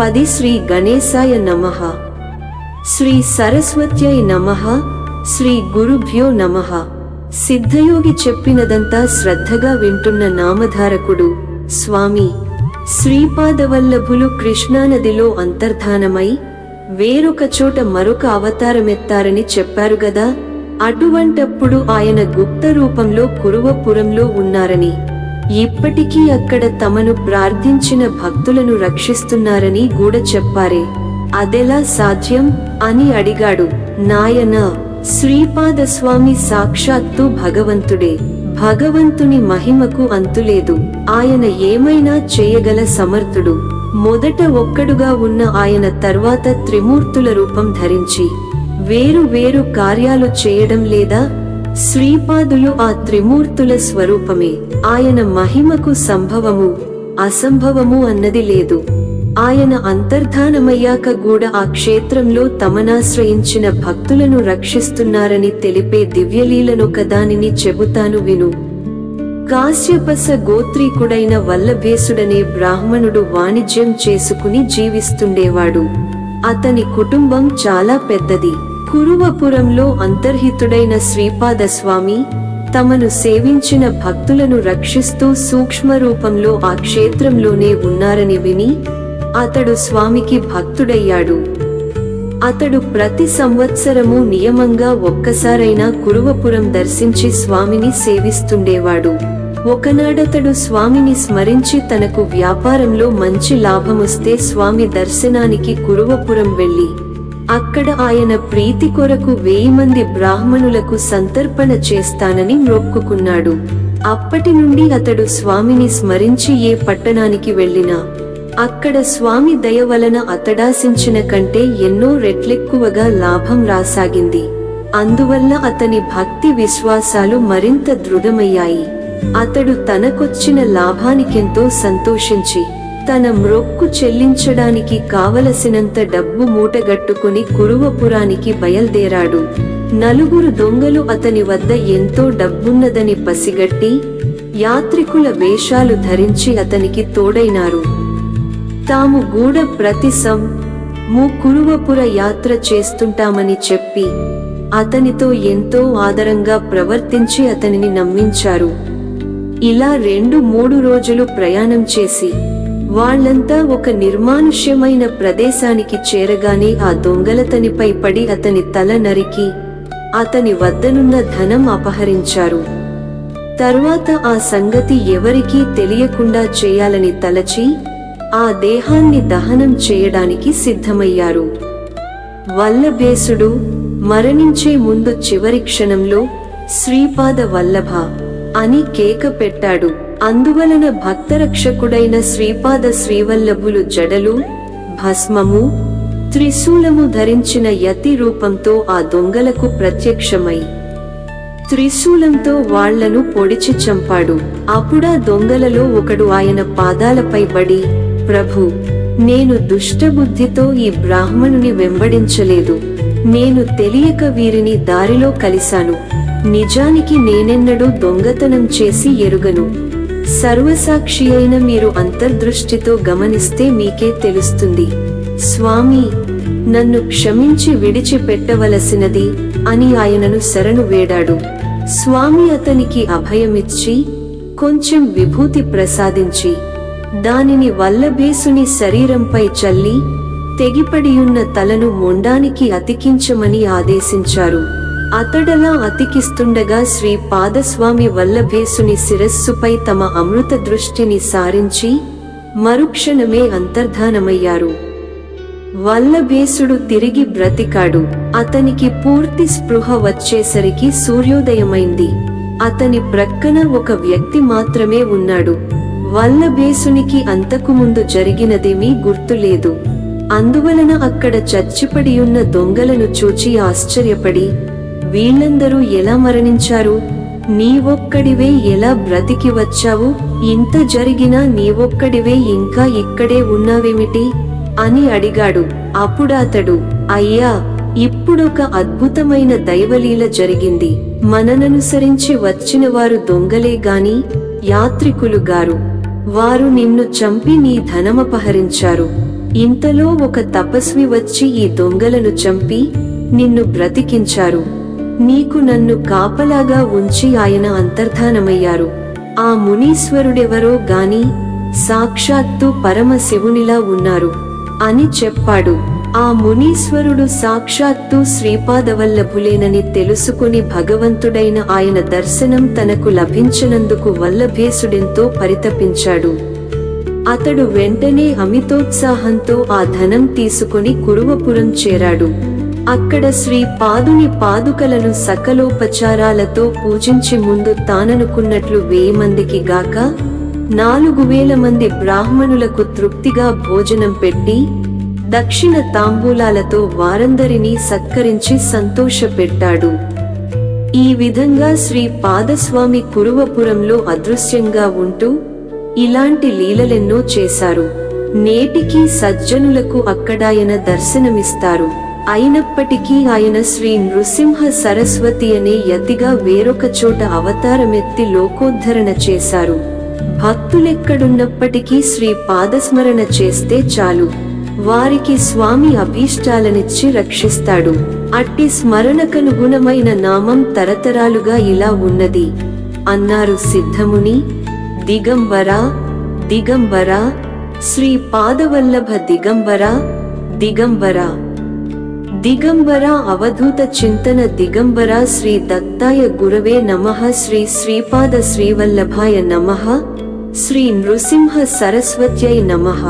పది శ్రీ గణేశాయ నమ. శ్రీ సరస్వత్యై నమః. శ్రీ గురుభ్యో నమః. సిద్ధయోగి చెప్పినదంతా శ్రద్ధగా వింటున్న నామధారకుడు స్వామి. శ్రీపాదవల్లభులు కృష్ణానదిలో అంతర్ధానమై వేరొక చోట మరొక అవతారమెత్తారని చెప్పారు గదా. అటువంటప్పుడు ఆయన గుప్త రూపంలో కురువపురంలో ఉన్నారని. ఇప్పటికీ అక్కడ తమను ప్రార్థించిన భక్తులను రక్షిస్తున్నారని గూడ చెప్పారే. అదెలా సాధ్యం? అని అడిగాడు. నాయన శ్రీపాదస్వామి సాక్షాత్తు భగవంతుడే. భగవంతుని మహిమకు అంతులేదు. ఆయన ఏమైనా చేయగల సమర్థుడు. మొదట ఒక్కడుగా ఉన్న ఆయన తర్వాత త్రిమూర్తుల రూపం ధరించి వేరు వేరు కార్యాలు చేయడం లేదా? శ్రీపాదులు ఆ త్రిమూర్తుల స్వరూపమే. ఆయన మహిమకు సంభవము అసంభవము అన్నది లేదు. ఆయన అంతర్ధానమయ్యాక కూడా ఆ క్షేత్రంలో తమనాశ్రయించిన భక్తులను రక్షిస్తున్నారని తెలిపే దివ్యలీలనొక దానిని చెబుతాను విను. కాశ్యపస గోత్రీకుడైన వల్లభేసుడనే బ్రాహ్మణుడు వాణిజ్యం చేసుకుని జీవిస్తుండేవాడు. అతని కుటుంబం చాలా పెద్దది. కురువపురంలో అంతర్హితుడైన శ్రీపాద స్వామి తమను సేవించిన భక్తులను రక్షిస్తూ సూక్ష్మ రూపంలో ఆ క్షేత్రంలోనే ఉన్నారని విని అతడు స్వామికి భక్తుడయ్యాడు. అతడు ప్రతి సంవత్సరము నియమంగా ఒక్కసారైనా కురువపురం దర్శించి స్వామిని సేవిస్తుండేవాడు. ఒకనాడతడు స్వామిని స్మరించి తనకు వ్యాపారంలో మంచి లాభమొస్తే స్వామి దర్శనానికి కురువపురం వెళ్ళి అక్కడ ఆయన ప్రీతి కొరకు వెయ్యి మంది బ్రాహ్మణులకు సంతర్పణ చేస్తానని మొక్కుకున్నాడు. అప్పటి నుండి అతడు స్వామిని స్మరించి ఏ పట్టణానికి వెళ్ళినా అక్కడ స్వామి దయ వలన అతడాశించిన కంటే ఎన్నో రెట్లెక్కువగా లాభం రాసాగింది. అందువల్ల అతని భక్తి విశ్వాసాలు మరింత దృఢమయ్యాయి. అతడు తనకొచ్చిన లాభానికెంతో సంతోషించి తన మ్రొక్కు చెల్లించడానికి కావలసినంత డబ్బు మూటగట్టుకుని కురువపురానికి బయల్దేరాడు. నలుగురు దొంగలు అతని వద్ద ఎంతో డబ్బున్నదని పసిగట్టి యాత్రికుల వేషాలు ధరించి అతనికి తోడైనారు. తాము గూడ ప్రతి మూ కురువపుర యాత్ర చేస్తుంటామని చెప్పి అతనితో ఎంతో ఆదరంగా ప్రవర్తించి అతనిని నమ్మించారు. ఇలా రెండు మూడు రోజులు ప్రయాణం చేసి వాళ్ళంతా ఒక నిర్మానుష్యమైన ప్రదేశానికి చేరగానే ఆ దొంగలతనిపై పడి అతని తల నరికి అతని వద్దనున్న ధనం అపహరించారు. తరువాత ఆ సంగతి ఎవరికీ తెలియకుండా చేయాలని తలచి ఆ దేహాన్ని దహనం చేయడానికి సిద్ధమయ్యారు. వల్లభేసుడు మరణించే ముందు చివరి క్షణంలో శ్రీపాద వల్లభ అని కేక పెట్టాడు. అందువలన భక్తరక్షకుడైన శ్రీపాద శ్రీవల్లభులు జడలు భస్మము త్రిశూలము ధరించిన యతి రూపంతో ఆ దొంగలకు ప్రత్యక్షమై త్రిశూలంతో వాళ్ళను పొడిచి చంపాడు. అప్పుడా దొంగలలో ఒకడు ఆయన పాదాలపై పడి ప్రభు నేను దుష్టబుద్ధితో ఈ బ్రాహ్మణుని వెంబడించలేదు. నేను తెలియక వీరిని దారిలో కలిశాను. నిజానికి నేనెన్నడూ దొంగతనం చేసి ఎరుగను. సర్వసాక్షి అయిన మీరు అంతర్దృష్టితో గమనిస్తే మీకే తెలుస్తుంది. స్వామి నన్ను క్షమించి విడిచిపెట్టవలసినది అని ఆయనను శరణు వేడాడు. స్వామి అతనికి అభయమిచ్చి కొంచెం విభూతి ప్రసాదించి దానిని వల్లభేసుని శరీరంపై చల్లి తెగిపడియున్న తలను మొండానికి అతికించమని ఆదేశించారు. అతడలా అతికిస్తుండగా శ్రీ పాదస్వామి వల్లభేసుని శిరస్సుపై తమ అమృత దృష్టిని సారించి మరుక్షణమే అంతర్ధానమయ్యారు. వల్లభేసుడు తిరిగి బ్రతికాడు. అతనికి పూర్తి స్పృహ వచ్చేసరికి సూర్యోదయమైంది. అతని ప్రక్కన ఒక వ్యక్తి మాత్రమే ఉన్నాడు. వల్లభేసునికి అంతకుముందు జరిగినదేమీ గుర్తులేదు. అందువలన అక్కడ చచ్చిపడియున్న దొంగలను చూచి ఆశ్చర్యపడి వీళ్ళందరూ ఎలా మరణించారు? నీవొక్కడివే ఎలా బ్రతికి వచ్చావు? ఇంత జరిగినా నీవొక్కడివే ఇంకా ఇక్కడే ఉన్నావేమిటి? అని అడిగాడు. అప్పుడాతడు అయ్యా ఇప్పుడొక అద్భుతమైన దైవలీల జరిగింది. మనననుసరించి వచ్చిన వారు దొంగలే గాని యాత్రికులు గారు. వారు నిన్ను చంపి నీ ధనమపహరించారు. ఇంతలో ఒక తపస్వి వచ్చి ఈ దొంగలను చంపి నిన్ను బ్రతికించారు. నీకు నన్ను కాపలాగా ఉంచి ఆయన అంతర్ధానమయ్యారు. ఆ మునీశ్వరుడెవరో గాని సాక్షాత్తు పరమశివునిలా ఉన్నారు. అని చెప్పాడు. ఆ మునీశ్వరుడు సాక్షాత్తు శ్రీపాదవల్లభులేనని తెలుసుకుని భగవంతుడైన ఆయన దర్శనం తనకు లభించినందుకు వల్లభేసుడెంతో పరితపించాడు. అతడు వెంటనే అమితోత్సాహంతో ఆ ధనం తీసుకుని కురువపురం చేరాడు. అక్కడ శ్రీ పాదుని పాదుకలను సకలోపచారాలతో పూజించి ముందు తాననుకున్నట్లు వెయ్యి మందికి గాక నాలుగు వేల మంది బ్రాహ్మణులకు తృప్తిగా భోజనం పెట్టి దక్షిణ తాంబూలాలతో వారందరినీ సత్కరించి సంతోషపెట్టాడు. ఈ విధంగా శ్రీ పాదస్వామి కురువపురంలో అదృశ్యంగా ఉంటూ ఇలాంటి లీలలెన్నో చేశారు. నేటికి సజ్జనులకు అక్కడాయన దర్శనమిస్తారు. అయినప్పటికీ ఆయన శ్రీ నృసింహ సరస్వతి అనే యతిగా వేరొక చోట అవతారమెత్తి లోకోద్ధరణ చేశారు. భక్తులెక్కడున్నప్పటికీ శ్రీ పాదస్మరణ చేస్తే చాలు. వారికి స్వామి అభీష్టాలనిచ్చి రక్షిస్తాడు. అట్టి స్మరణకనుగుణమైన నామం తరతరాలుగా ఇలా ఉన్నది. అన్నారు సిద్ధముని దిగంబర దిగంబర శ్రీ పాదవల్లభ దిగంబర దిగంబర దిగంబర అవధూత చింతన దిగంబర శ్రీ దత్తాయ గురవే నమ శ్రీ శ్రీపాద శ్రీవల్లభాయ నమ శ్రీ నృసింహ సరస్వత్యై నమః